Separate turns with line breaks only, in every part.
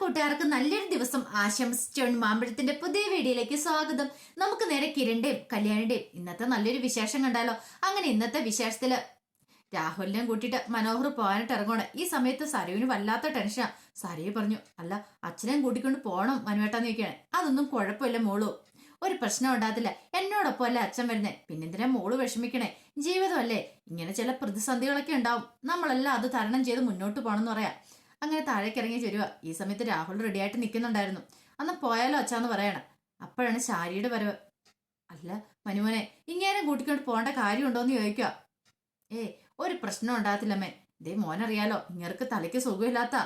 കൂട്ടുകാർക്ക് നല്ലൊരു ദിവസം ആശംസിച്ചുകൊണ്ട് മാമ്പഴത്തിന്റെ പുതിയ വീഡിയോയിലേക്ക് സ്വാഗതം. നമുക്ക് നേരെ കിരണിന്റെയും കല്യാണിന്റെയും ഇന്നത്തെ നല്ലൊരു വിശേഷം കണ്ടാലോ? അങ്ങനെ ഇന്നത്തെ വിശേഷത്തിൽ രാഹുലിനെയും കൂട്ടിയിട്ട് മനോഹർ പോകാനായിട്ട് ഇറങ്ങണം ഈ സമയത്ത് സരുവിന് വല്ലാത്ത ടെൻഷനാ സരയു പറഞ്ഞു അല്ല അച്ഛനെയും കൂട്ടിക്കൊണ്ട് പോകണം മനുവേട്ടാന്ന് ചോദിക്കുകയാണ്. അതൊന്നും കുഴപ്പമില്ല മോളു. ഒരു പ്രശ്നം ഉണ്ടാകത്തില്ല. എന്നോടൊപ്പം അല്ലേ അച്ഛൻ വരുന്നേ? പിന്നെന്തിനാ മോൾ വിഷമിക്കണേ? ജീവിതമല്ലേ? ഇങ്ങനെ ചില പ്രതിസന്ധികളൊക്കെ ഉണ്ടാവും. നമ്മളെല്ലാം അത് തരണം ചെയ്ത് മുന്നോട്ട് പോകണം എന്ന് പറയാം. അങ്ങനെ താഴേക്ക് ഇറങ്ങി ചേരുക. ഈ സമയത്ത് രാഹുൽ റെഡിയായിട്ട് നിൽക്കുന്നുണ്ടായിരുന്നു അന്ന് പോയാലോ അച്ഛാന്ന് പറയണം. അപ്പോഴാണ് ശാരിയുടെ വരവ്. അല്ല മനുമോനെ ഇങ്ങനെ കൂട്ടിക്കൊണ്ട് പോകേണ്ട കാര്യമുണ്ടോന്ന് ചോദിക്കുക. ഏ ഒരു പ്രശ്നം ഉണ്ടാകത്തില്ലമ്മേ ദേ മോനറിയാലോ ഇങ്ങർക്ക് തലയ്ക്ക് സുഖമില്ലാത്ത.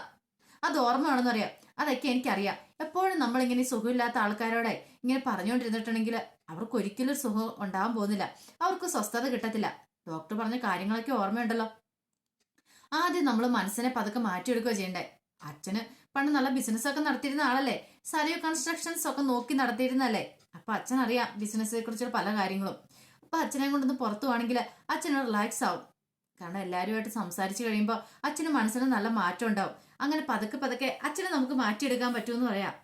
അത് ഓർമ്മയാണെന്ന് അറിയാം. അതൊക്കെ എനിക്കറിയാം. എപ്പോഴും നമ്മളിങ്ങനെ സുഖമില്ലാത്ത ആൾക്കാരോടെ ഇങ്ങനെ പറഞ്ഞുകൊണ്ടിരുന്നിട്ടുണ്ടെങ്കിൽ അവർക്ക് ഒരിക്കലും സുഖം ഉണ്ടാവാൻ പോകുന്നില്ല. അവർക്ക് സ്വസ്ഥത കിട്ടത്തില്ല. ഡോക്ടർ പറഞ്ഞ കാര്യങ്ങളൊക്കെ ഓർമ്മയുണ്ടല്ലോ. ആദ്യം നമ്മൾ മനസ്സിനെ പതുക്കെ മാറ്റിയെടുക്കുക ചെയ്യണ്ടേ. അച്ഛന് പണ്ട് നല്ല ബിസിനസ് ഒക്കെ നടത്തിയിരുന്ന ആളല്ലേ? സരിയോ കൺസ്ട്രക്ഷൻസ് ഒക്കെ നോക്കി നടത്തിയിരുന്നല്ലേ? അപ്പൊ അച്ഛൻ അറിയാം ബിസിനസ്സിനെ കുറിച്ചുള്ള പല കാര്യങ്ങളും. അപ്പൊ അച്ഛനെ കൊണ്ടൊന്ന് പുറത്തു പോവാണെങ്കിൽ അച്ഛന് റിലാക്സ് ആവും. കാരണം എല്ലാവരുമായിട്ട് സംസാരിച്ചു കഴിയുമ്പോൾ അച്ഛന് മനസ്സിന് നല്ല മാറ്റം ഉണ്ടാവും. അങ്ങനെ പതുക്കെ പതുക്കെ അച്ഛനെ നമുക്ക് മാറ്റിയെടുക്കാൻ പറ്റുമെന്ന് പറയാം.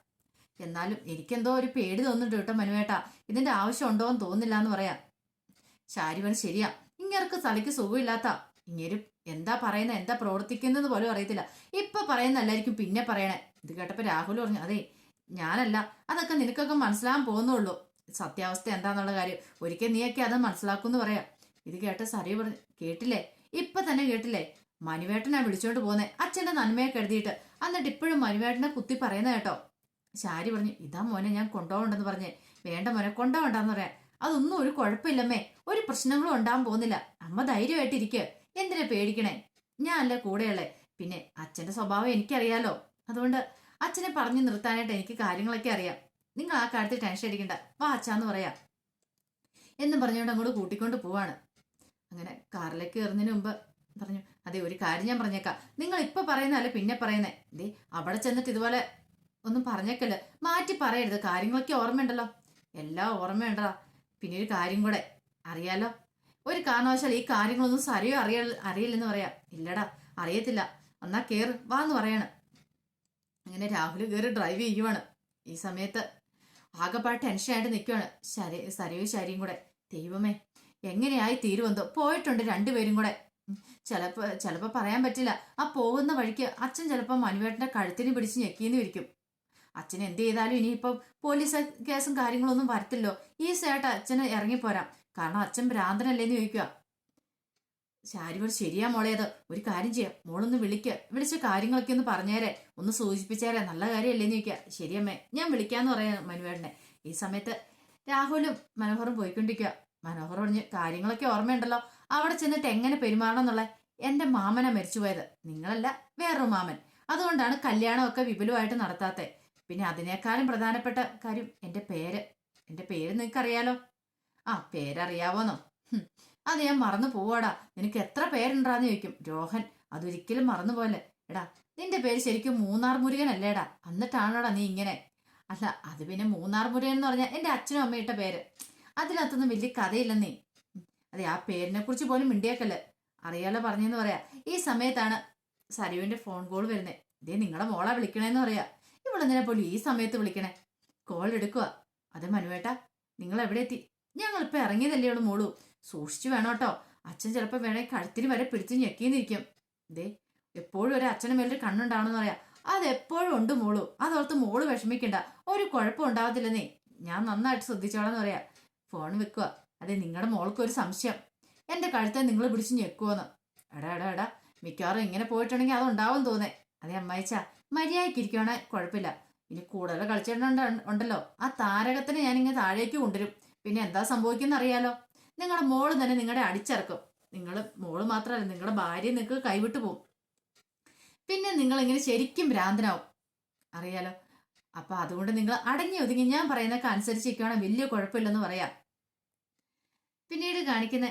എന്നാലും എനിക്കെന്തോ ഒരു പേടി തോന്നുന്നുണ്ട് കേട്ടോ മനുവേട്ടാ. ഇതിന്റെ ആവശ്യം ഉണ്ടോ എന്ന് തോന്നുന്നില്ല എന്ന് പറയാം. ശാരിവൻ ശരിയാ. ഇങ്ങർക്ക് തലയ്ക്ക് സുഖമില്ലാത്ത ഇങ്ങേരും എന്താ പറയുന്നത് എന്താ പ്രവർത്തിക്കുന്നത് പോലും അറിയത്തില്ല. ഇപ്പൊ പറയുന്നല്ലായിരിക്കും പിന്നെ പറയണേ. ഇത് കേട്ടപ്പോ രാഹുൽ പറഞ്ഞു അതെ ഞാനല്ല. അതൊക്കെ നിനക്കൊക്കെ മനസ്സിലാകാൻ പോകുന്നുള്ളൂ. സത്യാവസ്ഥ എന്താന്നുള്ള കാര്യം. ഒരിക്കൽ നീയൊക്കെ അത് മനസ്സിലാക്കുമെന്ന് പറയാം. ഇത് കേട്ട സറിയ പറഞ്ഞു കേട്ടില്ലേ? ഇപ്പൊ തന്നെ കേട്ടില്ലേ? മനുവേട്ടനാ വിളിച്ചോണ്ട് പോന്നെ. അച്ഛന്റെ നന്മയെ കരുതിയിട്ട് എന്നിട്ട് ഇപ്പോഴും മനുവേട്ടനെ കുത്തി പറയുന്ന കേട്ടോ. ശാരി പറഞ്ഞു ഇതാ മോനെ ഞാൻ കൊണ്ടുപോകണ്ടെന്ന് പറഞ്ഞേ. വേണ്ട മോനെ കൊണ്ടുപോകണ്ടെന്ന് പറയാം. അതൊന്നും ഒരു കുഴപ്പമില്ലമ്മേ. ഒരു പ്രശ്നങ്ങളും ഉണ്ടാകാൻ പോകുന്നില്ല. അമ്മ ധൈര്യമായിട്ടിരിക്കുക എന്തിനാ പേടിക്കണേ? അല്ല കൂടെയുള്ളേ? പിന്നെ അച്ഛന്റെ സ്വഭാവം എനിക്കറിയാലോ. അതുകൊണ്ട് അച്ഛനെ പറഞ്ഞു നിർത്താനായിട്ട് എനിക്ക് കാര്യങ്ങളൊക്കെ അറിയാം. നിങ്ങൾ ആ കാര്യത്തിൽ ടെൻഷൻ അടിക്കണ്ട. വാ അച്ഛാന്ന് പറയാം. എന്നും പറഞ്ഞുകൊണ്ട് അങ്ങോട്ട് കൂട്ടിക്കൊണ്ട് പോവാണ്. അങ്ങനെ കാറിലേക്ക് കയറുന്നതിന് മുമ്പ് പറഞ്ഞു അതെ ഒരു കാര്യം ഞാൻ പറഞ്ഞേക്കാം. നിങ്ങൾ ഇപ്പൊ പറയുന്നതല്ല പിന്നെ പറയുന്നേ? ദേ അവിടെ ചെന്നിട്ട് ഇതുപോലെ ഒന്നും പറഞ്ഞേക്കല്ല? മാറ്റി പറയരുത്. കാര്യങ്ങളൊക്കെ ഓർമ്മയുണ്ടല്ലോ. എല്ലാം ഓർമ്മയുണ്ടാ പിന്നെ ഒരു കാര്യം കൂടെ അറിയാലോ? ഒരു കാരണവശാൽ ഈ കാര്യങ്ങളൊന്നും സരിയോ അറിയ അറിയില്ലെന്ന് പറയാ. ഇല്ലടാ അറിയത്തില്ല. എന്നാ കേറ് വാന്ന് പറയാണ്. അങ്ങനെ രാഹുൽ കയറി ഡ്രൈവ് ചെയ്യുവാണ്. ഈ സമയത്ത് ആകെപ്പാട് ടെൻഷനായിട്ട് നിൽക്കുവാണ് ശരി ശരിയും കൂടെ. ദൈവമേ എങ്ങനെയായി തീരുവെന്തോ പോയിട്ടുണ്ട് രണ്ടുപേരും കൂടെ. ചിലപ്പോ ചിലപ്പോ പറയാൻ പറ്റില്ല. ആ പോകുന്ന വഴിക്ക് അച്ഛൻ ചിലപ്പോ മനുവേട്ടന്റെ കഴുത്തിന് പിടിച്ച് ഞെക്കിന്ന് ഇരിക്കും അച്ഛൻ എന്ത് ചെയ്താലും ഇനിയിപ്പം പോലീസ് കേസും കാര്യങ്ങളൊന്നും വരത്തില്ലോ. ഈ സേട്ട അച്ഛന് ഇറങ്ങിപ്പോരാം. കാരണം അച്ഛൻ ഭ്രാന്തനല്ലേന്ന് ചോദിക്കുക. ശാരിവർ ശരിയാ മോളേത് ഒരു കാര്യം ചെയ്യാം. മോളൊന്ന് വിളിക്ക. വിളിച്ച കാര്യങ്ങളൊക്കെ ഒന്ന് പറഞ്ഞേരെ. ഒന്ന് സൂചിപ്പിച്ചേരെ. നല്ല കാര്യമല്ലേന്ന് ചോദിക്കുക. ശരിയമ്മേ ഞാൻ വിളിക്കാന്ന് പറയാ മനുവേടനെ ഈ സമയത്ത് രാഹുലും മനോഹറും പോയിക്കൊണ്ടിരിക്കുക. മനോഹർ പറഞ്ഞ് കാര്യങ്ങളൊക്കെ ഓർമ്മയുണ്ടല്ലോ. അവിടെ ചെന്നിട്ട് എങ്ങനെ പെരുമാറണം എന്നുള്ള? എന്റെ മാമന മരിച്ചുപോയത് നിങ്ങളല്ല വേറൊരു മാമൻ. അതുകൊണ്ടാണ് കല്യാണമൊക്കെ വിപുലമായിട്ട് നടത്താത്തെ. പിന്നെ അതിനേക്കാളും പ്രധാനപ്പെട്ട കാര്യം എന്റെ പേര്. എന്റെ പേര് നിനക്കറിയാലോ ആ പേരറിയാവോന്നോ? അത് ഞാൻ മറന്നു പോവാടാ. നിനക്ക് എത്ര പേരുണ്ടാന്ന് ചോദിക്കും. രോഹൻ അതൊരിക്കലും മറന്നു പോലെ എടാ നിന്റെ പേര് ശരിക്കും മൂന്നാർ മുരുകൻ അല്ലേടാ എന്നിട്ടാണോടാ നീ ഇങ്ങനെ? അല്ല അത് പിന്നെ മൂന്നാർ മുരുകൻ എന്ന് പറഞ്ഞാൽ എന്റെ അച്ഛനും അമ്മയിട്ട പേര്. അതിനകത്തൊന്നും വലിയ കഥയില്ലെന്നേ. അതെ ആ പേരിനെ കുറിച്ച് പോലും മിണ്ടിയേക്കല്ലേ. അറിയാലോ പറഞ്ഞെന്ന് പറയാ. ഈ സമയത്താണ് സരുവിന്റെ ഫോൺ കോൾ വരുന്നത് ഇതേ നിങ്ങളുടെ മോളെ വിളിക്കണേന്ന് പറയാ. ഇവളെന്തിനെ പോലും ഈ സമയത്ത് വിളിക്കണേ? കോൾ എടുക്കുക അതെ മനുവേട്ടാ നിങ്ങൾ എവിടെ എത്തി ഞങ്ങളിപ്പോ ഇറങ്ങിയതല്ലേ ഉള്ളൂ മോളു. സൂക്ഷിച്ചു വേണം കേട്ടോ. അച്ഛൻ ചിലപ്പോൾ വേണേ കഴുത്തിന് വരെ പിടിച്ച് ഞെക്കിന്നിരിക്കും ദേ എപ്പോഴും ഒരു അച്ഛനും മേലൊരു കണ്ണുണ്ടാവണമെന്ന് പറയാം. അതെപ്പോഴും ഉണ്ട് മോളു. അതോർത്ത് മോൾ വിഷമിക്കണ്ട. ഒരു കുഴപ്പം ഉണ്ടാവത്തില്ലെന്നേ. ഞാൻ നന്നായിട്ട് ശ്രദ്ധിച്ചോളാന്ന് പറയാ. ഫോൺ വെക്കുക അതെ നിങ്ങളുടെ മോൾക്ക് ഒരു സംശയം. എന്റെ കഴുത്തെ നിങ്ങൾ പിടിച്ച് ഞെക്കുവെന്ന്. എടാ എടാ എടാ. മിക്കവാറും ഇങ്ങനെ പോയിട്ടുണ്ടെങ്കിൽ അതുണ്ടാവും തോന്നേ. അതെ അമ്മായിച്ച. മര്യാദയ്ക്ക് കുഴപ്പമില്ല. ഇനി കൂടുതൽ കളിച്ചിട്ടുണ്ട് ഉണ്ടല്ലോ. ആ താരകത്തിന് ഞാൻ ഇങ്ങനെ താഴേക്ക് കൊണ്ടുവരും. പിന്നെ എന്താ സംഭവിക്കുന്ന അറിയാലോ നിങ്ങളുടെ മോൾ തന്നെ നിങ്ങളുടെ അടിച്ചിറക്കും. നിങ്ങൾ മോൾ മാത്രമല്ല നിങ്ങളുടെ ഭാര്യ നിങ്ങൾക്ക് കൈവിട്ടു പോകും പിന്നെ നിങ്ങൾ ഇങ്ങനെ ശരിക്കും ഭ്രാന്തനാവും. അറിയാലോ? അപ്പൊ അതുകൊണ്ട് നിങ്ങൾ അടങ്ങി ഒതുങ്ങി ഞാൻ പറയുന്നൊക്കെ അനുസരിച്ചിരിക്കുകയാണെങ്കിൽ വലിയ കുഴപ്പമില്ലെന്ന് പറയാം. പിന്നീട് കാണിക്കുന്ന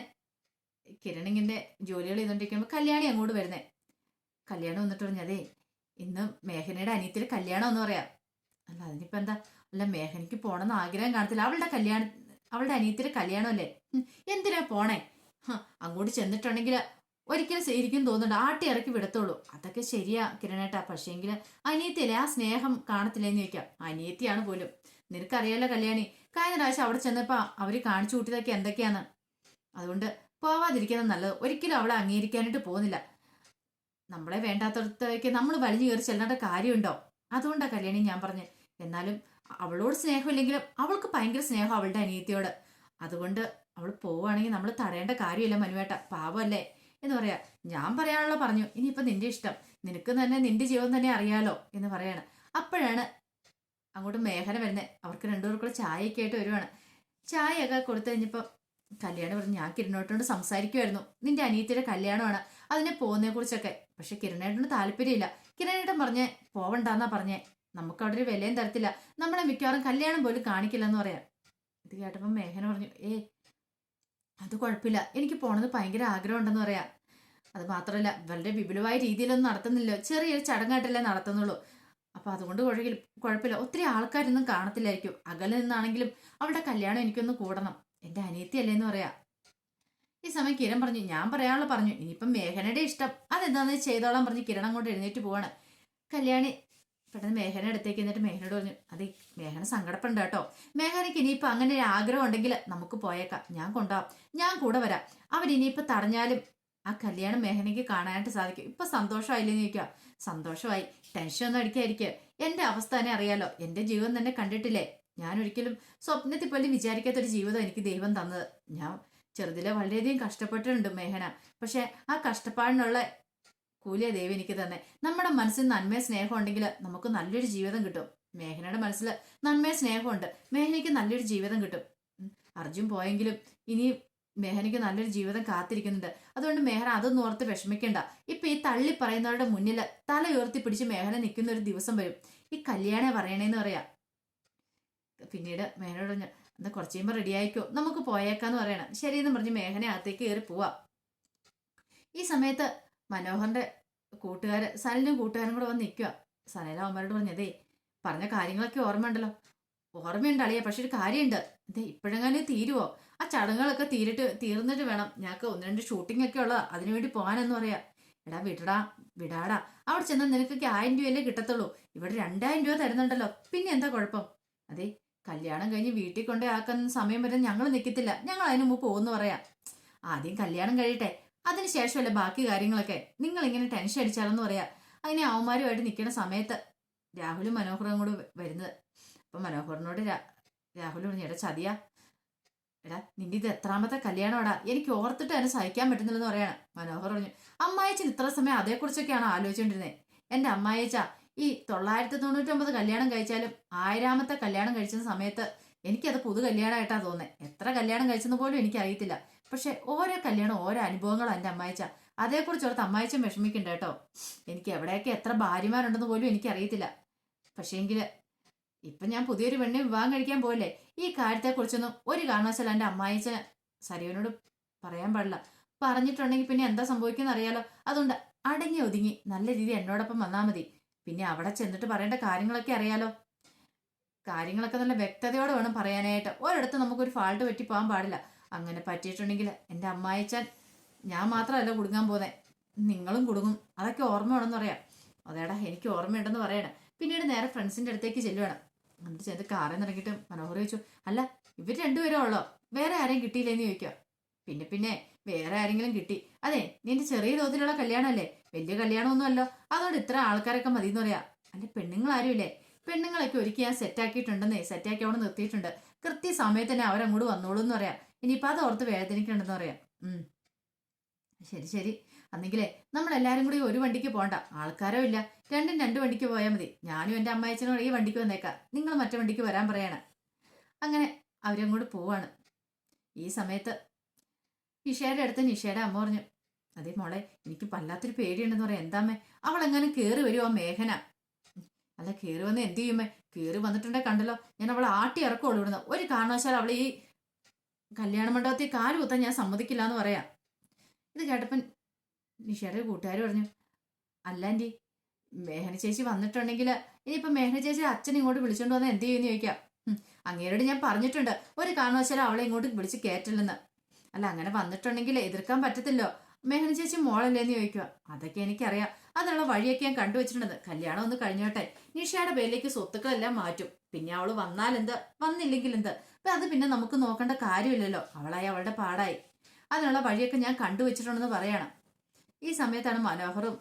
കിരണിങ്ങിന്റെ ജോലികൾ ചെയ്തുകൊണ്ടിരിക്കുമ്പോൾ കല്യാണി അങ്ങോട്ട് വരുന്നേ. കല്യാണം വന്നിട്ട് പറഞ്ഞതേ ഇന്ന് മേഘനയുടെ അനിയത്തിൽ കല്യാണം എന്ന് പറയാം. അല്ല അതിനിപ്പോ എന്താ? അല്ല മേഘനയ്ക്ക് പോണെന്ന് ആഗ്രഹം കാണത്തില്ല. അവളുടെ കല്യാണം അവളുടെ അനിയത്തിന്റെ കല്യാണമല്ലേ എന്തിനാ പോണേ? അങ്ങോട്ട് ചെന്നിട്ടുണ്ടെങ്കിൽ ഒരിക്കലും ശരിക്കും തോന്നുന്നുണ്ട് ആട്ടി ഇറക്കി വിടത്തുള്ളൂ അതൊക്കെ ശരിയാ കിരണേട്ടാ. പക്ഷേങ്കിൽ അനിയത്തിയല്ലേ ആ സ്നേഹം കാണത്തില്ലെന്ന് ചോദിക്കാം. അനിയത്തിയാണ് പോലും. നിനക്കറിയാലോ കല്യാണി കഴിഞ്ഞ പ്രാവശ്യം അവിടെ ചെന്നപ്പോ അവർ കാണിച്ചു കൂട്ടിയതൊക്കെ എന്തൊക്കെയാണ് അതുകൊണ്ട് പോവാതിരിക്കുന്നത് നല്ലത്. ഒരിക്കലും അവളെ അംഗീകരിക്കാനായിട്ട് പോകുന്നില്ല. നമ്മളെ വേണ്ടാത്തടത്തേക്ക് നമ്മൾ വലിഞ്ഞു കയറി ചെല്ലേണ്ട കാര്യമുണ്ടോ? അതുകൊണ്ടാ കല്യാണി ഞാൻ പറഞ്ഞു. എന്നാലും അവളോട് സ്നേഹമില്ലെങ്കിലും അവൾക്ക് ഭയങ്കര സ്നേഹം അവളുടെ അനിയത്തിയോട്. അതുകൊണ്ട് അവൾ പോവുകയാണെങ്കിൽ നമ്മൾ തടയേണ്ട കാര്യമില്ല മനുവേട്ട പാവമല്ലേ? എന്ന് പറയാ. ഞാൻ പറയാനുള്ള പറഞ്ഞു. ഇനിയിപ്പോ നിന്റെ ഇഷ്ടം. നിനക്ക് തന്നെ നിന്റെ ജീവൻ തന്നെ അറിയാലോ എന്ന് പറയാണ്. അപ്പോഴാണ് അങ്ങോട്ട് മേഘന വരുന്നത് അവർക്ക് രണ്ടുപേർക്കുള്ള ചായയൊക്കെ ആയിട്ട് വരുവാണ്. ചായയൊക്കെ കൊടുത്തു കഴിഞ്ഞപ്പോൾ കല്യാണം പറഞ്ഞു ഞാൻ കിരണേട്ടനോട് സംസാരിക്കുമായിരുന്നു നിന്റെ അനിയത്തിയുടെ കല്യാണമാണ്. അതിനെ പോകുന്നതിനെ കുറിച്ചൊക്കെ പക്ഷെ കിരണേട്ടന് താല്പര്യമില്ല. കിരണേട്ടൻ പറഞ്ഞേ പോവണ്ടെന്നാ പറഞ്ഞേ. നമുക്ക് അവിടെ ഒരു വിലയും തരത്തില്ല. നമ്മളെ മിക്കവാറും കല്യാണം പോലും കാണിക്കില്ലെന്ന് പറയാം. ഇത് കേട്ടപ്പോൾ മേഘന പറഞ്ഞു ഏ അത് കുഴപ്പമില്ല. എനിക്ക് പോണത് ഭയങ്കര ആഗ്രഹം ഉണ്ടെന്ന് പറയാം. അത് മാത്രമല്ല വളരെ വിപുലമായ രീതിയിലൊന്നും നടത്തുന്നില്ല ചെറിയൊരു ചടങ്ങായിട്ടല്ലേ നടത്തുന്നുള്ളൂ. അപ്പൊ അതുകൊണ്ട് കുഴക്കില്ല കുഴപ്പമില്ല. ഒത്തിരി ആൾക്കാരൊന്നും കാണത്തില്ലായിരിക്കും. അകലെ നിന്നാണെങ്കിലും അവളുടെ കല്യാണം എനിക്കൊന്ന് കൂടണം. എന്റെ അനിയത്തിയല്ലേ എന്ന് പറയാ. ഈ സമയം കിരൺ പറഞ്ഞു ഞാൻ പറയാനുള്ള പറഞ്ഞു. ഇനിയിപ്പം മേഘനയുടെ ഇഷ്ടം. അതെന്താന്ന് ചെയ്തോളാം പറഞ്ഞ് കിരണം കൊണ്ട് എഴുന്നേറ്റ് പോവാണ്. കല്യാണി പെട്ടെന്ന് മേഘന അടുത്തേക്ക് എന്നിട്ട് മേഘനോട് പറഞ്ഞു അതെ മേഘന സങ്കടപ്പുണ്ട് കേട്ടോ. മേഘനയ്ക്ക് ഇനിയിപ്പോൾ അങ്ങനെ ഒരു ആഗ്രഹം ഉണ്ടെങ്കിൽ നമുക്ക് പോയേക്കാം. ഞാൻ കൊണ്ടുപോകാം ഞാൻ കൂടെ വരാം. അവരിനിയിപ്പോൾ തടഞ്ഞാലും ആ കല്യാണം മേഘനയ്ക്ക് കാണാനായിട്ട് സാധിക്കും. ഇപ്പം സന്തോഷമായില്ലെന്ന് ചോദിക്കുക സന്തോഷമായി. ടെൻഷൻ ഒന്നും അടിക്കാതിരിക്കുക എന്റെ അവസ്ഥ തന്നെ അറിയാലോ. എന്റെ ജീവൻ തന്നെ കണ്ടിട്ടില്ലേ? ഞാൻ ഒരിക്കലും സ്വപ്നത്തിൽ പോലും വിചാരിക്കാത്തൊരു ജീവിതം എനിക്ക് ദൈവം തന്നത്. ഞാൻ ചെറുതിലെ വളരെയധികം കഷ്ടപ്പെട്ടിട്ടുണ്ട് മേഘന. പക്ഷേ ആ കഷ്ടപ്പാടിനുള്ള കൂലിയ ദേവി എനിക്ക് തന്നെ. നമ്മുടെ മനസ്സിൽ നന്മയെ സ്നേഹം ഉണ്ടെങ്കിൽ നമുക്ക് നല്ലൊരു ജീവിതം കിട്ടും. മേഘനയുടെ മനസ്സിൽ നന്മയെ സ്നേഹമുണ്ട് മേഘനയ്ക്ക് നല്ലൊരു ജീവിതം കിട്ടും. അർജുൻ പോയെങ്കിലും ഇനി മേഹനയ്ക്ക് നല്ലൊരു ജീവിതം കാത്തിരിക്കുന്നുണ്ട്. അതുകൊണ്ട് മേഹന അതൊന്നും ഓർത്ത് വിഷമിക്കേണ്ട. ഇപ്പൊ ഈ തള്ളി പറയുന്നവരുടെ മുന്നിൽ തല ഉയർത്തി പിടിച്ച് മേഹന നിൽക്കുന്ന ഒരു ദിവസം വരും. ഈ കല്യാണം പറയണേന്ന് പറയാ. പിന്നീട് മേഹനോട് പറഞ്ഞു എന്നാ കുറച്ച് കഴിയുമ്പോൾ റെഡി ആയിക്കോ. നമുക്ക് പോയേക്കാന്ന് പറയണം. ശരിയെന്ന് പറഞ്ഞ് മേഹന അകത്തേക്ക് കയറി പോവാം. ഈ സമയത്ത് മനോഹറിന്റെ കൂട്ടുകാര് സനലും കൂട്ടുകാരും കൂടെ വന്ന് നിൽക്കുക സനല അവന്മാരോട് പറഞ്ഞു അതേ പറഞ്ഞ കാര്യങ്ങളൊക്കെ ഓർമ്മയുണ്ടല്ലോ. ഓർമ്മയുണ്ട് അളിയ പക്ഷെ ഒരു കാര്യമുണ്ട്. അതെ ഇപ്പോഴെങ്ങാനും തീരുവോ? ആ ചടങ്ങുകളൊക്കെ തീരിട്ട് തീർന്നിട്ട് വേണം. ഞങ്ങൾക്ക് ഒന്ന് രണ്ട് ഷൂട്ടിംഗ് ഒക്കെ ഉള്ളതാ. അതിനുവേണ്ടി പോകാനെന്ന് പറയാ. എടാ വിടടാ വിടാടാ. അവിടെ ചെന്നാൽ നിനക്കൊക്കെ ആയിരം രൂപയല്ലേ കിട്ടത്തുള്ളൂ. ഇവിടെ രണ്ടായിരം രൂപ തരുന്നുണ്ടല്ലോ. പിന്നെ എന്താ കുഴപ്പം? അതെ കല്യാണം കഴിഞ്ഞ് വീട്ടിൽ കൊണ്ടേ ആക്കുന്ന സമയം വരെ ഞങ്ങൾ നിൽക്കത്തില്ല ഞങ്ങൾ അതിന് മുമ്പ് പോകുന്നു പറയാം. ആദ്യം കല്യാണം കഴിയട്ടെ. അതിനുശേഷമല്ലേ ബാക്കി കാര്യങ്ങളൊക്കെ? നിങ്ങൾ ഇങ്ങനെ ടെൻഷൻ അടിച്ചാലെന്ന് പറയാ. അങ്ങനെ അവന്മാരുമായിട്ട് നിൽക്കുന്ന സമയത്ത് രാഹുലും മനോഹറും കൂടെ വരുന്നത്. അപ്പൊ മനോഹറിനോട് രാ- രാഹുൽ പറഞ്ഞു എടാ ചതിയാ. എടാ നിന്റെ ഇത് എത്രാമത്തെ കല്യാണമാടാ. എനിക്ക് ഓർത്തിട്ട് അതിനെ സഹിക്കാൻ പറ്റുന്നില്ലെന്ന് പറയാണ്. മനോഹർ പറഞ്ഞു അമ്മായച്ചൻ ഇത്ര സമയം അതേക്കുറിച്ചൊക്കെയാണ് ആലോചിച്ചുകൊണ്ടിരുന്നത് എന്റെ അമ്മായച്ച ഈ തൊള്ളായിരത്തി തൊണ്ണൂറ്റൊമ്പത് കല്യാണം കഴിച്ചാലും ആയിരാമത്തെ കല്യാണം കഴിച്ച സമയത്ത് എനിക്കത് പുതു കല്യാണമായിട്ടാണ് തോന്നുന്നത് എത്ര കല്യാണം കഴിച്ചെന്ന് പോലും എനിക്ക് അറിയത്തില്ല പക്ഷെ ഓരോ കല്യാണം ഓരോ അനുഭവങ്ങളും എന്റെ അമ്മായിച്ച. അതേക്കുറിച്ച് ഓർത്ത് അമ്മായിച്ചും വിഷമിക്കണ്ട കേട്ടോ. എനിക്ക് എവിടെയൊക്കെ എത്ര ഭാര്യമാരുണ്ടെന്ന് പോലും എനിക്കറിയത്തില്ല. പക്ഷേങ്കിൽ ഇപ്പം ഞാൻ പുതിയൊരു പെണ്ണെ വിവാഹം കഴിക്കാൻ പോയല്ലേ ഈ കാര്യത്തെക്കുറിച്ചൊന്നും ഒരു കാരണവശാലും എന്റെ അമ്മായിച്ചന് സരിയനോട് പറയാൻ പാടില്ല. പറഞ്ഞിട്ടുണ്ടെങ്കിൽ പിന്നെ എന്താ സംഭവിക്കുന്ന അറിയാലോ. അതുകൊണ്ട് അടങ്ങി ഒതുങ്ങി നല്ല രീതി എന്നോടൊപ്പം വന്നാൽ മതി. പിന്നെ അവിടെ ചെന്നിട്ട് പറയേണ്ട കാര്യങ്ങളൊക്കെ അറിയാലോ. കാര്യങ്ങളൊക്കെ നല്ല വ്യക്തതയോടെ വേണം പറയാനായിട്ട്. ഒരിടത്ത് നമുക്കൊരു ഫാൾട്ട് പറ്റി പോകാൻ പാടില്ല. അങ്ങനെ പറ്റിയിട്ടുണ്ടെങ്കിൽ എന്റെ അമ്മായിച്ചാൻ ഞാൻ മാത്രമല്ല കുടുങ്ങാൻ പോകുന്നത് നിങ്ങളും കുടുങ്ങും. അതൊക്കെ ഓർമ്മ വേണമെന്ന് പറയാം. അതേടാ എനിക്ക് ഓർമ്മയുണ്ടെന്ന് പറയണം. പിന്നീട് നേരെ ഫ്രണ്ട്സിന്റെ അടുത്തേക്ക് ചെല്ലുവേണം. എന്നിട്ട് ചെന്ന് കാറിൽ നിറങ്ങിയിട്ട് മനോഹർ ചോദിച്ചു അല്ല ഇവർ രണ്ടുപേരും ഉള്ളോ? വേറെ ആരെയും കിട്ടിയില്ലേന്ന് ചോദിക്കുക. പിന്നെ പിന്നെ വേറെ ആരെങ്കിലും കിട്ടി. അതെ നിന്റെ ചെറിയ തോതിലുള്ള കല്യാണമല്ലേ? വലിയ കല്യാണമൊന്നുമല്ലോ? അതുകൊണ്ട് ഇത്ര ആൾക്കാരൊക്കെ മതി എന്ന് പറയാം. അല്ലെ പെണ്ണുങ്ങൾ ആരുമില്ലേ പെണ്ണുങ്ങളൊക്കെ ഒരുക്കി ഞാൻ സെറ്റാക്കിയിട്ടുണ്ടെന്നേ സെറ്റാക്കി അവിടെ നിർത്തിയിട്ടുണ്ട്. കൃത്യ സമയത്ത് തന്നെ അവരങ്ങോട്ട് വന്നോളൂ എന്ന് പറയാം. ഇനിയിപ്പോൾ അത് ഓർത്ത് വേദനിക്കണ്ടെന്ന് പറയാം. ശരി ശരി. അന്നെങ്കിലേ നമ്മളെല്ലാരും കൂടി ഒരു വണ്ടിക്ക് പോകണ്ട ആൾക്കാരോ ഇല്ല. രണ്ടും രണ്ട് വണ്ടിക്ക് പോയാൽ മതി. ഞാനും എന്റെ അമ്മായച്ചനോട് ഈ വണ്ടിക്ക് വന്നേക്കാം. നിങ്ങൾ മറ്റേ വണ്ടിക്ക് വരാൻ പറയാണ്. അങ്ങനെ അവരങ്ങോട്ട് പോവാണ്. ഈ സമയത്ത് നിഷയുടെ അടുത്ത് നിഷയുടെ അമ്മ പറഞ്ഞു അതേ മോളെ എനിക്ക് വല്ലാത്തൊരു പേടിയുണ്ടെന്ന് പറയാം. എന്താമ്മേ? അവൾ എങ്ങനെ കയറി വരുമോ മേഘന? അല്ല കയറി വന്ന് എന്ത് ചെയ്യുമേ കയറി വന്നിട്ടുണ്ടെ കണ്ടല്ലോ. ഞാൻ അവളെ ആട്ടി ഇറക്കുള്ളൂ ഇവിടുന്ന്. ഒരു കാരണവശാലും അവളെ ഈ കല്യാണ മണ്ഡപത്തിൽ കാൽ കുത്താൻ ഞാൻ സമ്മതിക്കില്ല എന്ന് പറയാം. ഇത് കേട്ടപ്പൻ നിഷയുടെ കൂട്ടുകാർ പറഞ്ഞു അല്ല ആന്റി മേഹന ചേച്ചി വന്നിട്ടുണ്ടെങ്കിൽ ഇനിയിപ്പം മേഹന ചേച്ചി അച്ഛൻ ഇങ്ങോട്ട് വിളിച്ചോണ്ട് വന്നാൽ എന്ത് ചെയ്യുമെന്ന് ചോദിക്കാം. അങ്ങേരോട് ഞാൻ പറഞ്ഞിട്ടുണ്ട് ഒരു കാരണവശാലും അവളെ ഇങ്ങോട്ട് വിളിച്ച് കയറ്റില്ലെന്ന് അല്ല അങ്ങനെ വന്നിട്ടുണ്ടെങ്കിൽ എതിർക്കാൻ പറ്റത്തില്ലോ. മേഹന ചേച്ചി മോളല്ലേന്ന് ചോദിക്കുക അതൊക്കെ എനിക്കറിയാം. അതിനുള്ള വഴിയൊക്കെ ഞാൻ കണ്ടുവച്ചിട്ടുണ്ട് കല്യാണം ഒന്ന് കഴിഞ്ഞോട്ടെ. നിഷയുടെ പേരിലേക്ക് സ്വത്തുക്കളെല്ലാം മാറ്റും. പിന്നെ അവൾ വന്നാൽ എന്ത് വന്നില്ലെങ്കിൽ എന്ത് അത് പിന്നെ നമുക്ക് നോക്കേണ്ട കാര്യമില്ലല്ലോ. അവളായി അവളുടെ പാടായി. അതിനുള്ള വഴിയൊക്കെ ഞാൻ കണ്ടുവച്ചിട്ടുണ്ടെന്ന് പറയണം. ഈ സമയത്താണ് മനോഹറും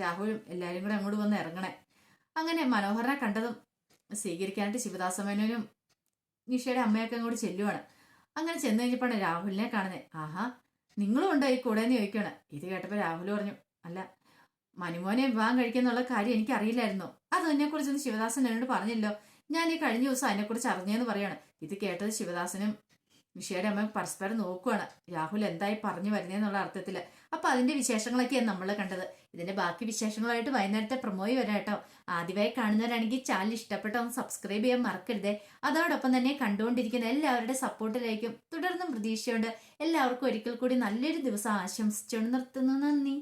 രാഹുലും എല്ലാവരും കൂടെ അങ്ങോട്ട് വന്ന് ഇറങ്ങണേ. അങ്ങനെ മനോഹറിനെ കണ്ടതും സ്വീകരിക്കാനായിട്ട് ശിവദാസമേനോനും നിഷയുടെ അമ്മയൊക്കെ അങ്ങോട്ട് ചെല്ലുവാണ്. അങ്ങനെ ചെന്ന് കഴിഞ്ഞപ്പോഴാണ് രാഹുലിനെ കാണുന്നത്. ആഹാ നിങ്ങളും ഉണ്ടോ ഈ കൂടെ എന്ന് ചോദിക്കുകയാണ് ഇത് കേട്ടപ്പോൾ രാഹുൽ പറഞ്ഞു അല്ല മനുമോനെ വിവാഹം കഴിക്കാന്നുള്ള കാര്യം എനിക്ക് അറിയില്ലായിരുന്നു അതിനെക്കുറിച്ചൊന്നും ശിവദാസൻ എന്നോട് പറഞ്ഞില്ലോ ഞാൻ ഈ കഴിഞ്ഞ ദിവസം അതിനെക്കുറിച്ച് അറിഞ്ഞെന്ന് പറയാണ്. ഇത് കേട്ടത് ശിവദാസനും നിഷയുടെ അമ്മ പരസ്പരം നോക്കുവാണ്. രാഹുൽ എന്തായി പറഞ്ഞു വരുന്നതെന്നുള്ള അർത്ഥത്തിൽ അപ്പൊ അതിന്റെ വിശേഷങ്ങളൊക്കെയാണ് നമ്മൾ കണ്ടത്. ഇതിന്റെ ബാക്കി വിശേഷങ്ങളായിട്ട് വൈകുന്നേരത്തെ പ്രൊമോയി വരാം കേട്ടോ ആദ്യമായി കാണുന്നവരാണെങ്കിൽ ചാനൽ ഇഷ്ടപ്പെട്ട ഒന്ന് സബ്സ്ക്രൈബ് ചെയ്യാൻ മറക്കരുതേ. അതോടൊപ്പം തന്നെ കണ്ടുകൊണ്ടിരിക്കുന്ന എല്ലാവരുടെ സപ്പോർട്ടിലേക്കും തുടർന്നും പ്രതീക്ഷയുണ്ട്. എല്ലാവർക്കും ഒരിക്കൽ കൂടി നല്ലൊരു ദിവസം ആശംസിച്ചുകൊണ്ട് നിർത്തുന്നു. നന്ദി.